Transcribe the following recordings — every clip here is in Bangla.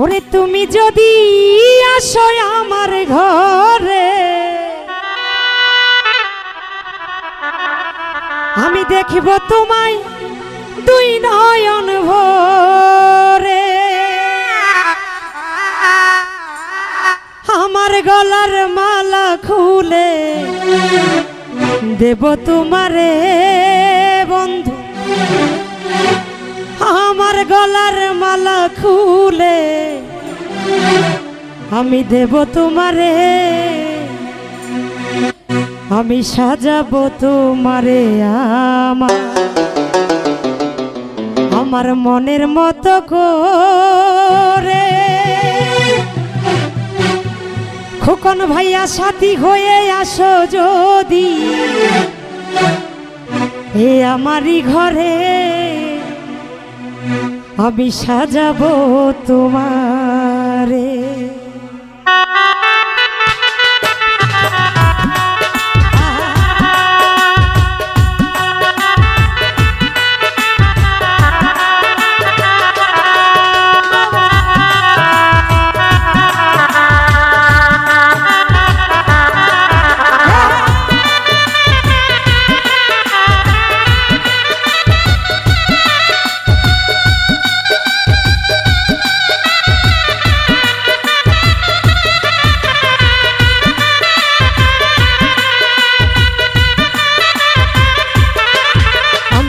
ওরে তুমি যদি আসো আমার ঘরে, আমি দেখিব তোমায় দুই নয়ন ভরে। আমার গলার মালা খুলে দেব তোমারে। আমার গলার মালা খুলে, আমি দেব তোমারে। আমি সাজাবো তোমারে আমার। আমার মনের মতো করে। খোকন ভাইয়া, সাথী হয়ে আসো যদি। এ আমারই ঘরে। আমি সাজাবো তোমারে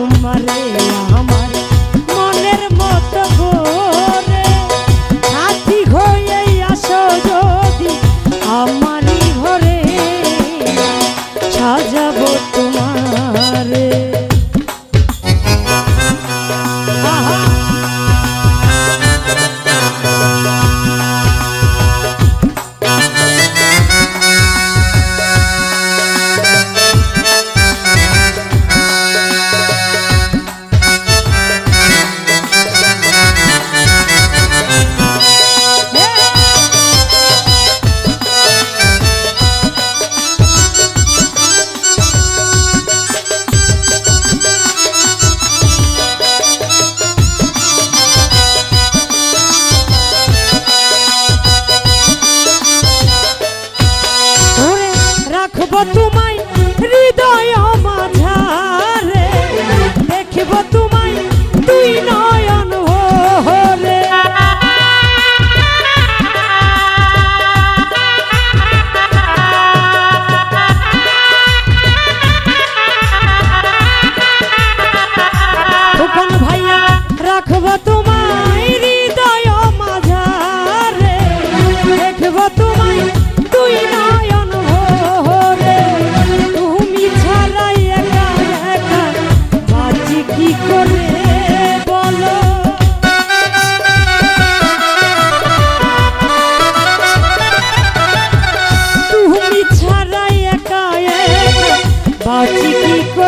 তোমারে আমার।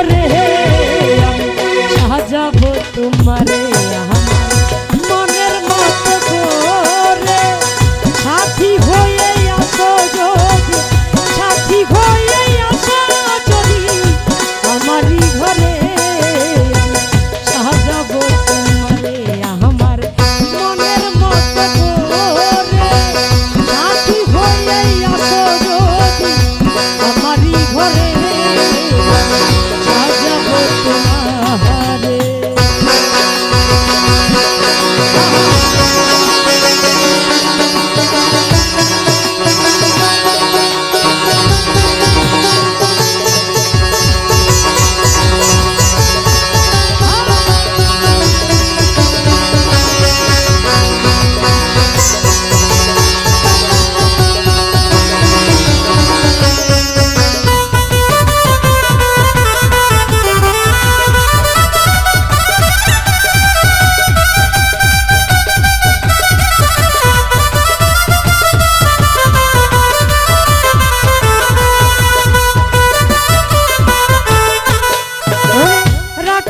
করে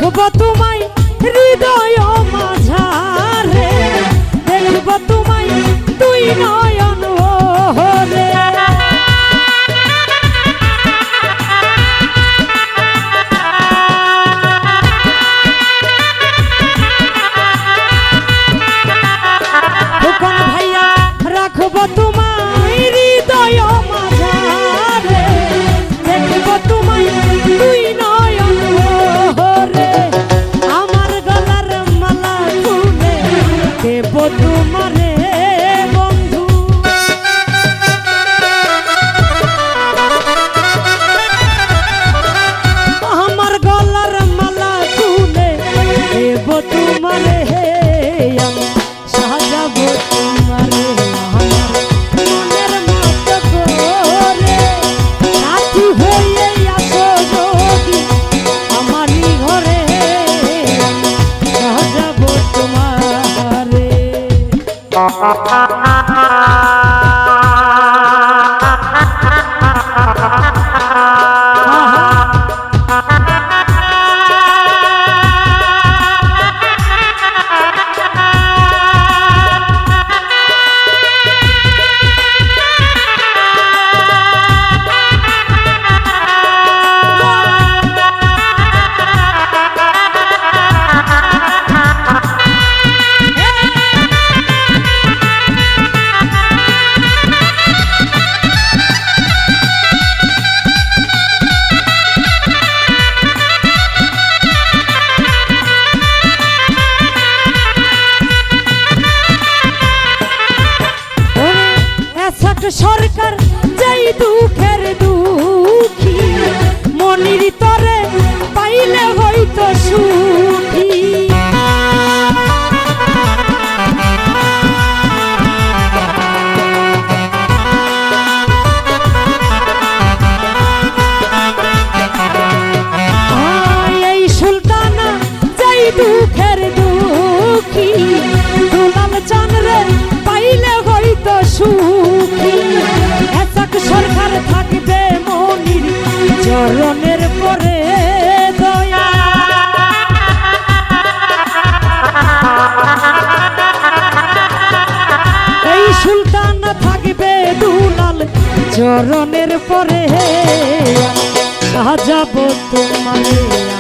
রাখব তোমায় হৃদয় মাঝারে। দেখব তোমায় তুই নয় Ha ha ha ha! যাই দুঃখের চরণের পরে দয়া। এই সুলতান থাকবে দুলাল চরণের পরে। সাজাবো তোমারে